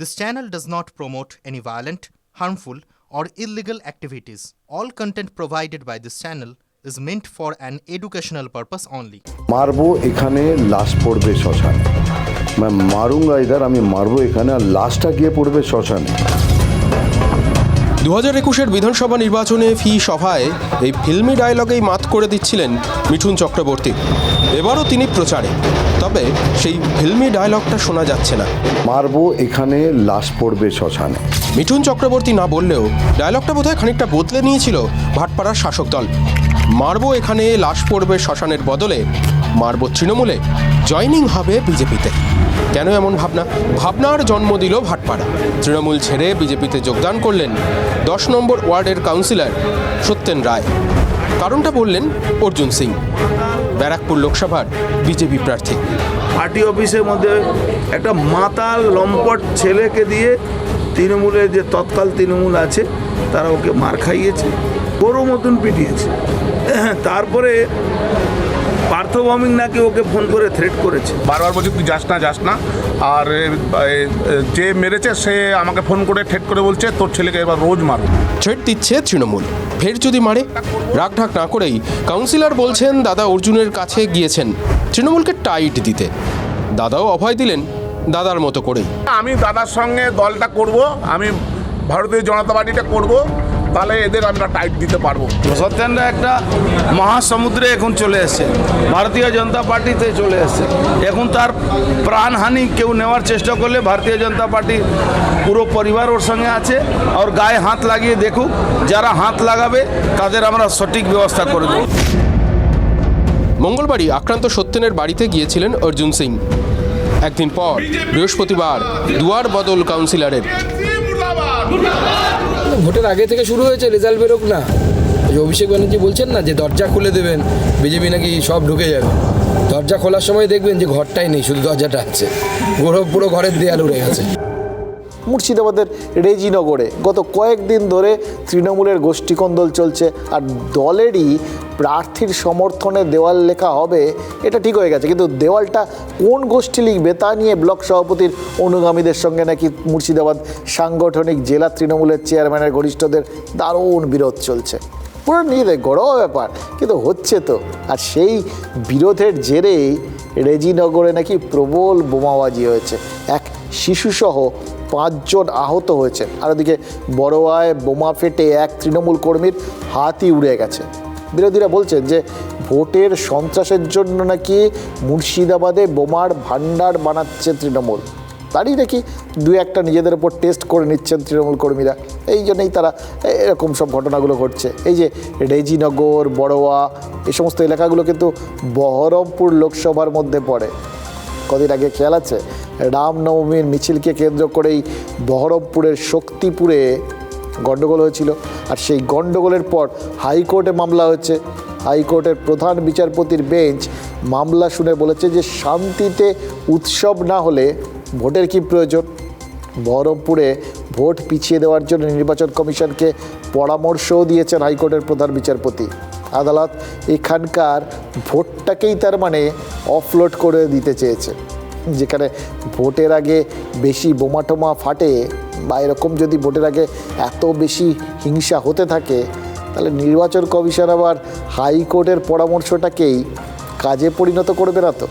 This channel does not promote any violent, harmful, or illegal activities. All content provided by this channel is meant for an educational purpose only. মারবো এখানে লাশ পড়বে শ্মশানে মানে মারুঙ্গা either আমি মারবো এখানে আর লাশটা গিয়ে পড়বে শ্মশানে দু হাজার একুশের বিধানসভা নির্বাচনে ফি সভায় এই ফিল্মি ডায়লগেই মাত করে দিচ্ছিলেন মিঠুন চক্রবর্তী। এবারও তিনি প্রচারে। তবে সেই ফিল্মি ডায়লগটা শোনা যাচ্ছে না। মারবো এখানে লাশ পড়বে শ্মশানে। মিঠুন চক্রবর্তী না বললেও ডায়লগটা বোধহয় খানিকটা বদলে নিয়েছিল ভাটপাড়ার শাসক দল। মারবো এখানে লাশ পড়বে শ্মশানের বদলে মারবো তৃণমূলে। জয়নিং হবে বিজেপিতে। কেন এমন ভাবনা? ভাবনার জন্ম দিল ভাটপাড়া। তৃণমূল ছেড়ে বিজেপিতে যোগদান করলেন দশ নম্বর ওয়ার্ডের কাউন্সিলর সত্যেন রায়। কারণটা বললেন অর্জুন সিং, ব্যারাকপুর লোকসভার বিজেপি প্রার্থী। পার্টি অফিসের মধ্যে একটা মাতাল, লম্পট ছেলেকে দিয়ে তৃণমূলের যে তৎকাল তৃণমূল আছে, তারা ওকে মার খাইয়েছে, গরু মতন পিটিয়েছে। তারপরে পার্থ ভৌমিক নাকি ওকে ফোন করে থ্রেট করেছে? বারবার বলছি তুই যাস না যাস না। আর যে মেরেছে সে আমাকে ফোন করে থ্রেট করে বলছে তোর ছেলেকে এবার রোজ মারো। থ্রেট দিচ্ছে তৃণমূল। ফের যদি মারে রাগঢাক না করেই কাউন্সিলর বলছেন দাদা অর্জুনের কাছে গিয়েছেন তৃণমূলকে টাইট দিতে। দাদাও অভয় দিলেন দাদার মতো করেই। আমি দাদার সঙ্গে দলটা করব আমি ভারতীয় জনতা পার্টিটা করব তাহলে এদের আমরা টাইট দিতে পারব। সত্যেনরা একটা মহাসমুদ্রে এখন চলে এসেছে। ভারতীয় জনতা পার্টিতে চলে এসেছে। এখন তার প্রাণহানি কেউ নেওয়ার চেষ্টা করলে ভারতীয় জনতা পার্টি পুরো পরিবার ওর সঙ্গে আছে। আর গায়ে হাত লাগিয়ে দেখুক যারা হাত লাগাবে তাদের আমরা সঠিক ব্যবস্থা করে দেবো। মঙ্গলবারই আক্রান্ত সত্যেনের বাড়িতে গিয়েছিলেন অর্জুন সিং। একদিন পর বৃহস্পতিবার দুয়ার বদল কাউন্সিলরের। ভোটের আগে থেকে শুরু হয়েছে, রেজাল্ট বেরোক না। যে অভিষেক ব্যানার্জি বলছেন না যে, দরজা খুলে দেবেন, বিজেপি নাকি সব ঢুকে যাবে। দরজা খোলার সময় দেখবেন যে, ঘরটাই নেই, শুধু দরজাটা আছে। গৌরব পুরো ঘরের দেয়াল উড়ে গেছে। মুর্শিদাবাদের রেজিনগরে গত কয়েকদিন ধরে তৃণমূলের গোষ্ঠীকন্দল চলছে, আর দলেরই প্রার্থীর সমর্থনে দেওয়াল লেখা হবে, এটা ঠিক হয়ে গেছে। কিন্তু দেওয়ালটা কোন গোষ্ঠী লিখবে তা নিয়ে ব্লক সভাপতির অনুগামীদের সঙ্গে নাকি মুর্শিদাবাদ সাংগঠনিক জেলা তৃণমূলের চেয়ারম্যানের ঘনিষ্ঠদের দারুণ বিরোধ চলছে। পুরো নিজেদের গড়াও ব্যাপার, কিন্তু হচ্ছে তো। আর সেই বিরোধের জেরেই রেজিনগরে নাকি প্রবল বোমাবাজি হয়েছে। এক শিশুসহ পাঁচজন আহত হয়েছে আর ওদিকে বড়োয়ায় বোমা ফেটে এক তৃণমূল কর্মীর হাতই উড়ে গেছে। বিরোধীরা বলছেন যে ভোটের সন্ত্রাসের জন্য নাকি মুর্শিদাবাদে বোমার ভাণ্ডার বানাচ্ছে তৃণমূল। তারই নাকি দু একটা নিজেদের উপর টেস্ট করে নিচ্ছেন তৃণমূল কর্মীরা। এই জন্যই তারা এরকম সব ঘটনাগুলো ঘটছে। এই যে রেজিনগর, বড়োয়া, এই সমস্ত এলাকাগুলো কিন্তু বহরমপুর লোকসভার মধ্যে পড়ে। কদিন আগে খেয়াল আছে, রামনবমীর মিছিলকে কেন্দ্র করেই বহরমপুরের শক্তিপুরে গণ্ডগোল হয়েছিল। আর সেই গণ্ডগোলের পর হাইকোর্টে মামলা হয়েছে। হাইকোর্টের প্রধান বিচারপতির বেঞ্চ মামলা শুনে বলেছে যে শান্তিতে উৎসব না হলে ভোটের কি প্রয়োজন? বহরমপুরে ভোট পিছিয়ে দেওয়ার জন্য নির্বাচন কমিশনকে পরামর্শও দিয়েছেন হাইকোর্টের প্রধান বিচারপতি। আদালত এখানকার ভোটটাকেই তার মানে অফলোড করে দিতে চেয়েছে। যেখানে ভোটের আগে বেশি বোমা টোমা ফাটে বা এরকম যদি ভোটের আগে এত বেশি হিংসা হতে থাকে, তাহলে নির্বাচন কমিশন আবার হাইকোর্টের পরামর্শটাকেই কাজে পরিণত করবে না তো